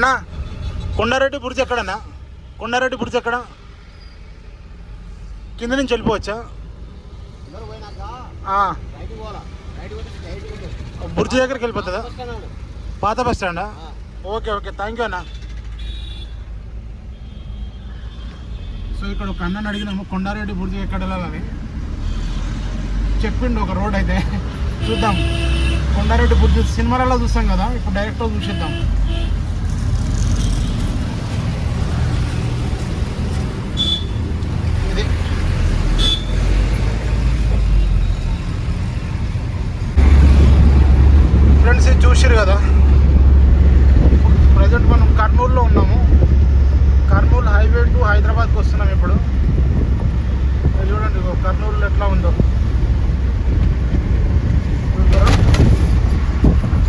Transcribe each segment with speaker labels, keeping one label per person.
Speaker 1: అన్నా కొండారెడ్డి బ్రిడ్జ్ ఎక్కడన్నా? కొండారెడ్డి బ్రిడ్జ్ ఎక్కడ? కింద నుంచి వెళ్ళిపోవచ్చా? బ్రిడ్జ్ దగ్గరికి వెళ్ళిపోతుందా? పాత bus స్టాండా? Okay okay. Thank you అన్న. సో ఇక్కడ ఒక అన్నను అడిగినాము కొండారెడ్డి బుర్జి ఎక్కడ వెళ్ళాలని. చెప్పిండు ఒక రోడ్ అయితే. చూద్దాం. కొండారెడ్డి బుర్జు సినిమాలలో చూస్తాం కదా ఇప్పుడు డైరెక్ట్గా చూసిద్దాం. చూసిరు కదా. ప్రజెంట్ మనం కర్నూలులో ఉన్నాము. కర్నూలు హైవే టు హైదరాబాద్కి వస్తున్నాం ఇప్పుడు. చూడండి ఇగో కర్నూలు ఎట్లా ఉందో. చూసారా?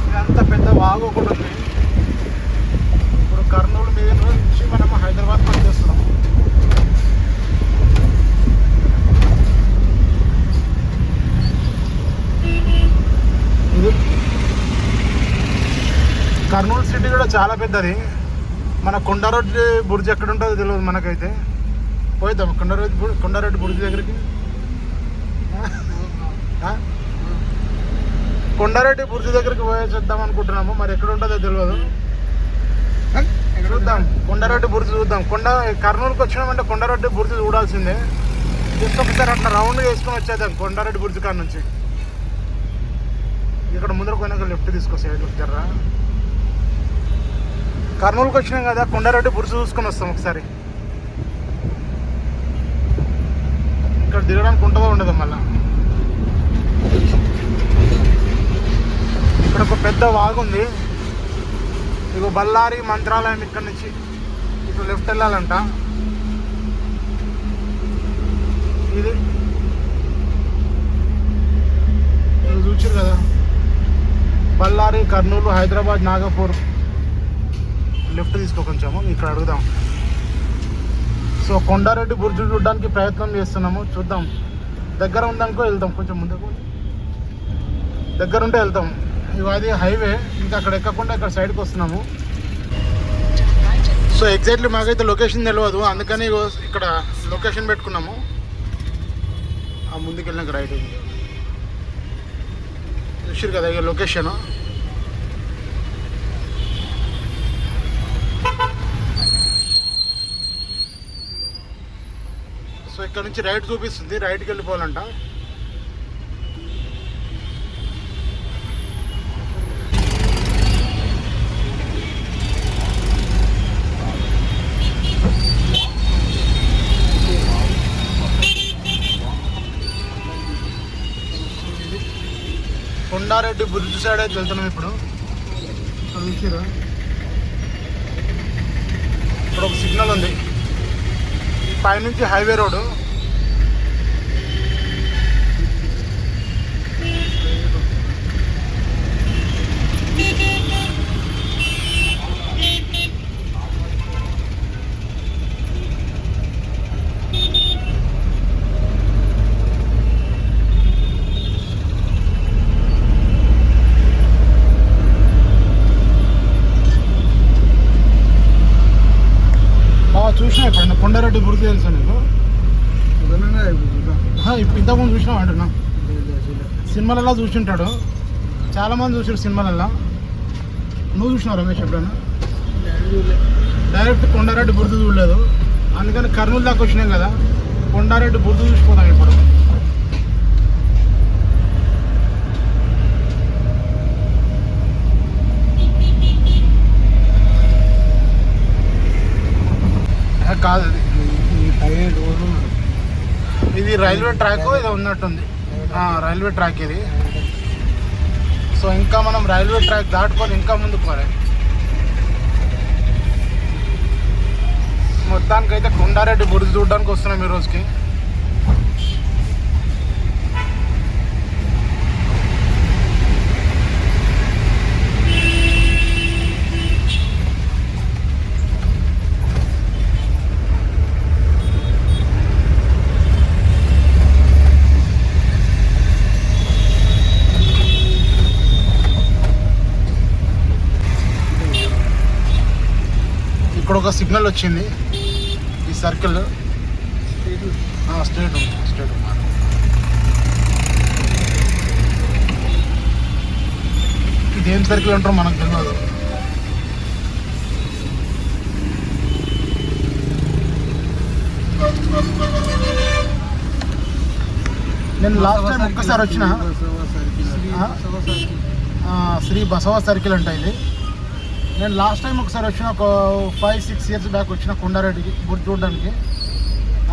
Speaker 1: ఇదంతా పెద్ద వాగు ఒకటి ఉంది. ఇప్పుడు కర్నూలు మీద నుంచి మనం హైదరాబాద్ పనిచేస్తున్నాం ఇది కర్నూలు సిటీ కూడా చాలా పెద్దది. మన కొండారెడ్డి బుర్జ్ ఎక్కడ ఉంటుందో తెలియదు మనకైతే. పోయిద్దాం కొండారెడ్డి బుర్జ్ కొండారెడ్డి బుర్జ్ దగ్గరికి. కొండారెడ్డి బుర్జ్ దగ్గరికి పోయేసేద్దాం అనుకుంటున్నాము. మరి ఎక్కడ ఉంటుందో తెలియదు చూద్దాం కొండారెడ్డి బుర్జ్ చూద్దాం. కొండ కర్నూలుకి వచ్చినామంటే కొండారెడ్డి బుర్జ్ చూడాల్సిందే. జస్ట్ ఒకసారి అట్లా రౌండ్ వేసుకొని వచ్చేద్దాం కొండారెడ్డి బుర్జ్ కాడ నుంచి. ఇక్కడ ముందర పోయినాక లెఫ్ట్ తీసుకో సైడ్ కర్నూలుకి వచ్చినాం కదా కొండారెడ్డి బురుసు చూసుకొని వస్తాం ఒకసారి. ఇక్కడ దిగడానికి ఉంటుందో ఉండదు మళ్ళా. ఇక్కడ ఒక పెద్ద వాగుంది ఉంది. బల్లారి బళ్ళారి మంత్రాలయం ఇక్కడ నుంచి ఇటు లెఫ్ట్ వెళ్ళాలంట. ఇది. చూచారు కదా. బళ్ళారి కర్నూలు హైదరాబాద్ నాగపూర్. లెఫ్ట్ తీసుకో కొంచెము ఇక్కడ అడుగుదాం. సో కొండారెడ్డి బుర్జు చూడడానికి ప్రయత్నం చేస్తున్నాము. చూద్దాం. దగ్గర ఉందనుకో వెళ్దాం కొంచెం ముందుకు. దగ్గర ఉంటే వెళ్తాం. ఇవాది అది హైవే. ఇంకా అక్కడ ఎక్కకుండా ఇక్కడ సైడ్కి వస్తున్నాము. సో ఎగ్జాక్ట్లీ మాకైతే లొకేషన్ తెలియదు అందుకని ఇక్కడ లొకేషన్ పెట్టుకున్నాము. ఆ ముందుకు వెళ్ళినాక రైట్ చూసారు కదా ఇక లొకేషన్ ఇక్కడ నుంచి రైట్ చూపిస్తుంది. రైట్కి వెళ్ళిపోవాలంట. కొండారెడ్డి బుర్జు సైడ్ అయితే వెళ్తున్నాం ఇప్పుడు. చూసిరా? ఇక్కడ ఒక సిగ్నల్ ఉంది. పైనుంచి హైవే రోడ్ చూసినా కొండారెడ్డి బుర్జు తెలుసా నీకు? ఇంతకుముందు చూసినావు అంటున్నా సినిమాలలో చూసింటాడు. చాలా మంది చూసారు సినిమాలలో. నువ్వు చూసినావు రమేష్ ఎప్పుడైనా? డైరెక్ట్ కొండారెడ్డి బుర్దు చూడలేదు. అందుకని కర్నూలు దాకా వచ్చినాం కదా. కొండారెడ్డి బుర్దు చూసిపోతాం ఇప్పుడు ఏ, కాదు అది. ఇది రైల్వే ట్రాక్ ఇది ఉన్నట్టుంది. రైల్వే ట్రాక్ ఇది. సో ఇంకా మనం రైల్వే ట్రాక్ దాటుకొని ఇంకా ముందుకు పోవాలి. మొత్తానికైతే కొండారెడ్డి బుర్జు చూడడానికి వస్తున్నాం ఈ రోజుకి. ఒక సిగ్నల్ వచ్చింది. ఈ సర్కిల్. స్ట్రేట్ ఉంది ఇదేం సర్కిల్ అంటారో మనకు తెలియదు నేను లాస్ట్ టైం ఒక్కసారి వచ్చిన. శ్రీ బసవ సర్కిల్ అంట ఇది. నేను లాస్ట్ టైం ఒకసారి వచ్చిన ఒక ఫైవ్ సిక్స్ ఇయర్స్ బ్యాక్ వచ్చిన కొండారెడ్డికి గుర్తు చూడడానికి.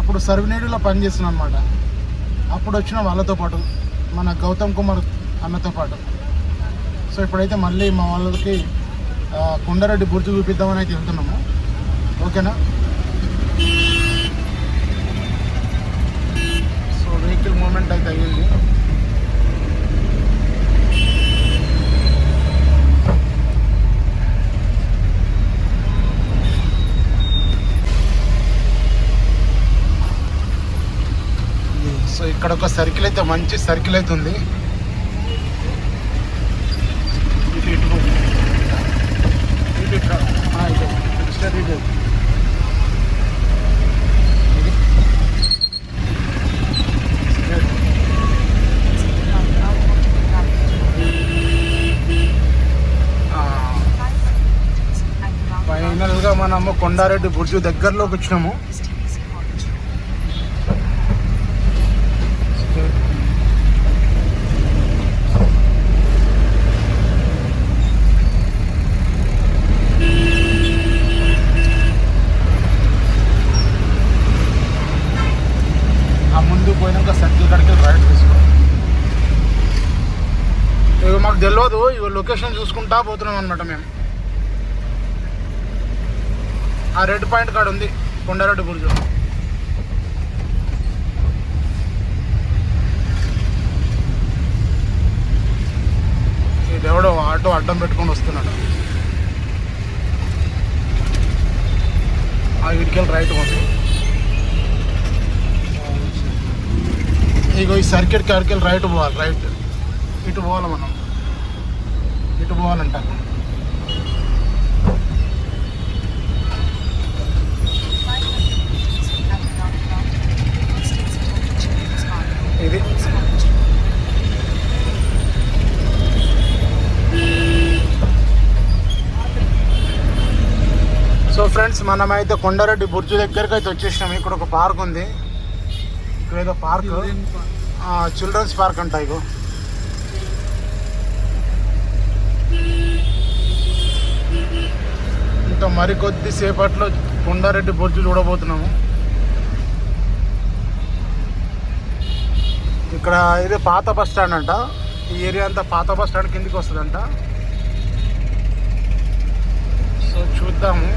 Speaker 1: అప్పుడు సర్వనేడులో పనిచేస్తున్నాను అనమాట అప్పుడు వచ్చిన వాళ్ళతో పాటు మన గౌతమ్ కుమార్ అన్నతో పాటు. సో ఇప్పుడైతే మళ్ళీ మా వాళ్ళకి కొండారెడ్డి బుర్జు చూపిద్దామని అయితే వెళ్తున్నాము. ఓకేనా? సో వెహికల్ మూమెంట్ అయితే అయ్యింది. సో ఇక్కడ ఒక సర్కిల్ అయితే మంచి సర్కిల్ అయితే ఉంది. ఫైనల్గా మనము కొండారెడ్డి బుర్జు దగ్గరలోకి వచ్చినాము ఆ ముందు పోయినాక సర్కిల్ కడికి రైట్ తీసుకో ఇక మాకు తెలియదు ఇవి లొకేషన్ చూసుకుంటా పోతున్నాం అనమాట మేము. ఆ రెడ్ పాయింట్ కాడ ఉంది కొండారెడ్డి బుర్జు. ఇదెవడో ఆటో అడ్డం పెట్టుకొని వస్తున్నాడు. ఆ ఇటుకెళ్ళి రైట్ పోతుంది ఇగో ఈ సర్కిట్ కాడికి రైట్ పోవాలి రైట్ ఇటు పోవాలి మనం. ఇటు పోవాలంట? ఇది. సో ఫ్రెండ్స్ మనమైతే కొండారెడ్డి బుర్జు దగ్గరికి అయితే వచ్చేసినాం. ఇక్కడ ఒక పార్క్ ఉంది. ఇక్కడ ఏదో పార్క్. చిల్డ్రన్స్ పార్క్ అంట ఇగో. ఇంకా మరికొద్ది సేపట్లో కొండారెడ్డి బొర్జు చూడబోతున్నాము. ఇక్కడ ఇది పాత బస్ స్టాండ్ అంట. ఈ ఏరియా అంతా పాత బస్ స్టాండ్ కిందికి వస్తుందంట. సో చూద్దాము.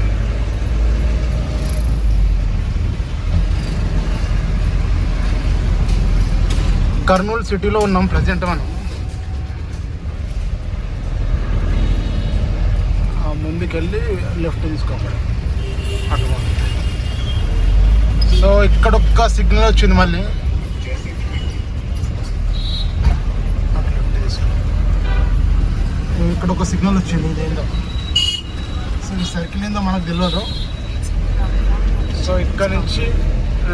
Speaker 1: కర్నూలు సిటీలో ఉన్నాం ప్రజెంట్ మనం. ఆ ముందుకెళ్ళి లెఫ్ట్ తీసుకోవాలి అటు సో ఇక్కడ ఒక్క సిగ్నల్ వచ్చింది మళ్ళీ. ఇక్కడ ఒక సిగ్నల్ వచ్చింది ఇదేందో. సో ఈ సర్కిల్ ఏందో మనకు తెలియదు సో ఇక్కడ నుంచి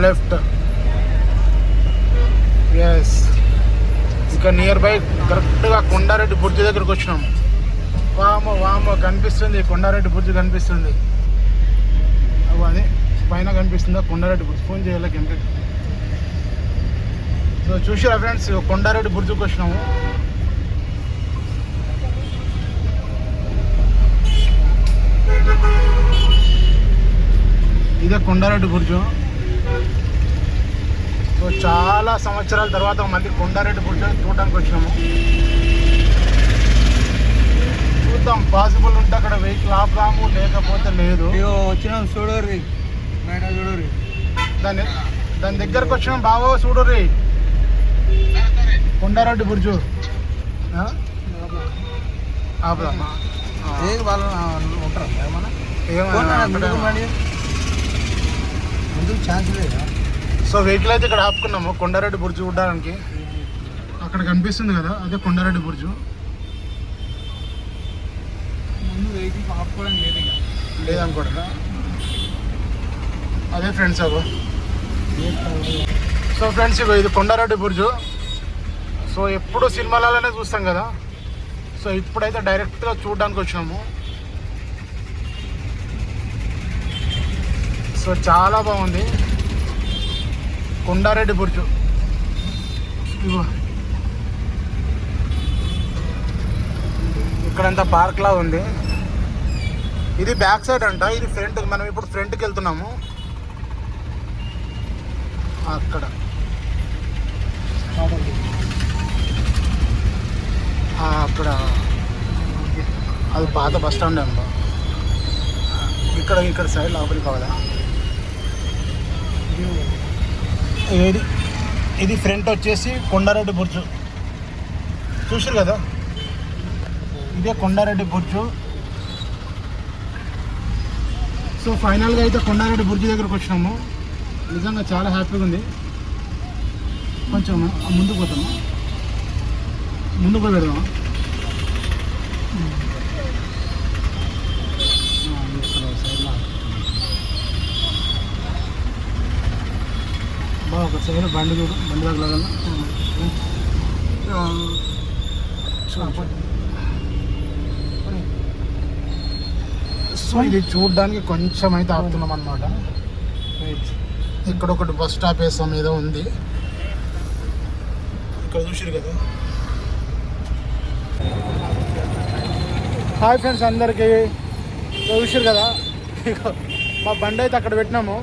Speaker 1: లెఫ్ట్ ఎస్ ఇక నియర్ బై కరెక్ట్గా కొండారెడ్డి బుర్జి దగ్గరికి వచ్చినాము. వామో వామో కనిపిస్తుంది కొండారెడ్డి బుర్జు కనిపిస్తుంది. అది పైన కనిపిస్తుందా? కొండారెడ్డి బుర్జు. ఫోన్ చేయాలి ఎంత సో చూసారా ఫ్రెండ్స్? కొండారెడ్డి బుర్జుకి వచ్చినాము. ఇదే కొండారెడ్డి బుర్జు. సో చాలా సంవత్సరాల తర్వాత మళ్ళీ కొండారెడ్డి బుర్జు చూడడానికి వచ్చినాము చూద్దాం పాసిబుల్ ఉంటే అక్కడ వెహికల్ ఆపుదాము లేకపోతే లేదు.
Speaker 2: వచ్చినాం చూడర్రి బయట చూడర్రి
Speaker 1: దాని దాని దగ్గరకు వచ్చినాం బావో చూడు రే కొండారెడ్డి బుర్జు? ఆపుదామా?
Speaker 2: వాళ్ళు ఉంటారా ఏమన్నా. ముందుకు ఛాన్స్ లేదా?
Speaker 1: సో వెహికల్ అయితే ఇక్కడ ఆపుకున్నాము కొండారెడ్డి బుర్జు చూడడానికి. అక్కడ కనిపిస్తుంది కదా అదే కొండారెడ్డి బుర్జు
Speaker 2: ముందు వెహికల్ ఆపుకోవడం లేదు ఇక.
Speaker 1: లేదనుకోండి అదే ఫ్రెండ్స్ అబ్బా సో ఫ్రెండ్స్ ఇగో ఇది కొండారెడ్డి బుర్జు. సో ఎప్పుడు సినిమాలలోనే చూస్తాం కదా. సో ఇప్పుడైతే డైరెక్ట్గా చూడడానికి వచ్చినాము. సో చాలా బాగుంది. కొండారెడ్డి బుర్జు. ఇగో ఇక్కడంతా పార్క్ లా ఉంది. ఇది బ్యాక్ సైడ్ అంట ఇది ఫ్రంట్ మనం ఇప్పుడు ఫ్రంట్కి వెళ్తున్నాము. అక్కడ. అక్కడ. అది పాత బస్ స్టాండ్ అంట ఇక్కడ ఇక్కడ సైడ్ లోపలికి కావాలా ఏది? ఇది ఫ్రంట్ వచ్చేసి కొండారెడ్డి బుర్జు. చూసారు కదా? ఇదే కొండారెడ్డి బుర్జు. సో ఫైనల్గా అయితే కొండారెడ్డి బుర్జు దగ్గరకు వచ్చినాము నిజంగా చాలా హ్యాపీగా ఉంది కొంచెం ముందుకు పోతాము ముందుకు పోయి పెడదామా ఆ, బండి చూడు బండి దగ్గర సో ఇది చూడడానికి కొంచెం అయితే ఆపుతున్నాం అనమాట ఇక్కడ ఒకటి బస్ స్టాప్ వేసాం ఏదో ఉంది. ఇక్కడ చూసారు కదా. హాయ్ ఫ్రెండ్స్ అందరికీ. చూసారు కదా. మా బండి అయితే అక్కడ పెట్టినాము.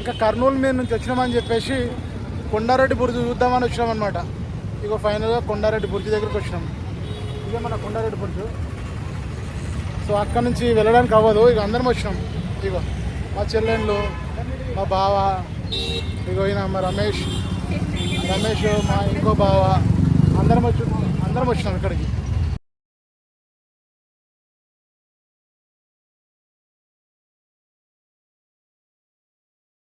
Speaker 1: ఇంకా కర్నూలు మీద నుంచి వచ్చినామని చెప్పేసి కొండారెడ్డి బుర్జు చూద్దామని వచ్చినాం అనమాట ఇగో ఫైనల్గా కొండారెడ్డి బుర్జు దగ్గరికి వచ్చినాం. ఇదే మన కొండారెడ్డి బుర్జు. సో అక్కడ నుంచి వెళ్ళడానికి అవ్వదు. ఇక అందరం వచ్చినాం. ఇగో మా చెల్లెళ్ళు మా బావ ఇగో ఈయన మా రమేష్. రమేష్ మా ఇంకో బావ. అందరం వచ్చి అందరం వచ్చినాం ఇక్కడికి.